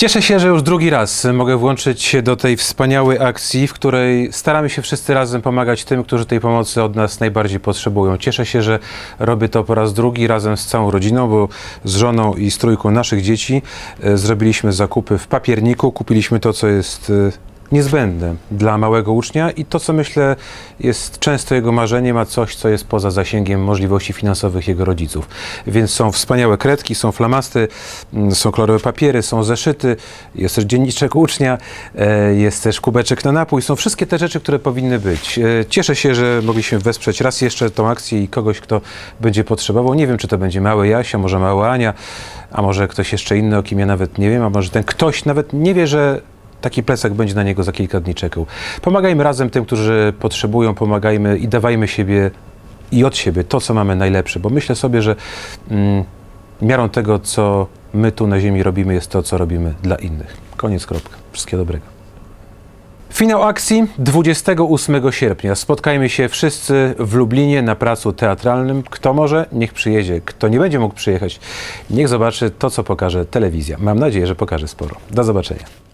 Cieszę się, że już drugi raz mogę włączyć się do tej wspaniałej akcji, w której staramy się wszyscy razem pomagać tym, którzy tej pomocy od nas najbardziej potrzebują. Cieszę się, że robię to po raz drugi razem z całą rodziną, bo z żoną i z trójką naszych dzieci e, zrobiliśmy zakupy w papierniku, kupiliśmy to, co jest e, niezbędne dla małego ucznia i to, co myślę jest często jego marzeniem, a coś, co jest poza zasięgiem możliwości finansowych jego rodziców. Więc są wspaniałe kredki, są flamasty, mm, są kolorowe papiery, są zeszyty, jest też dzienniczek ucznia, e, jest też kubeczek na napój, są wszystkie te rzeczy, które powinny być. E, Cieszę się, że mogliśmy wesprzeć raz jeszcze tą akcję i kogoś, kto będzie potrzebował. Nie wiem, czy to będzie mały Jasia, może mała Ania, a może ktoś jeszcze inny, o kim ja nawet nie wiem, a może ten ktoś nawet nie wie, że taki plecak będzie na niego za kilka dni czekał. Pomagajmy razem tym, którzy potrzebują, pomagajmy i dawajmy siebie i od siebie to, co mamy najlepsze, bo myślę sobie, że mm, miarą tego, co my tu na ziemi robimy, jest to, co robimy dla innych. Koniec, kropka. Wszystkiego dobrego. Finał akcji 28 sierpnia. Spotkajmy się wszyscy w Lublinie na placu teatralnym. Kto może, niech przyjedzie. Kto nie będzie mógł przyjechać, niech zobaczy to, co pokaże telewizja. Mam nadzieję, że pokaże sporo. Do zobaczenia.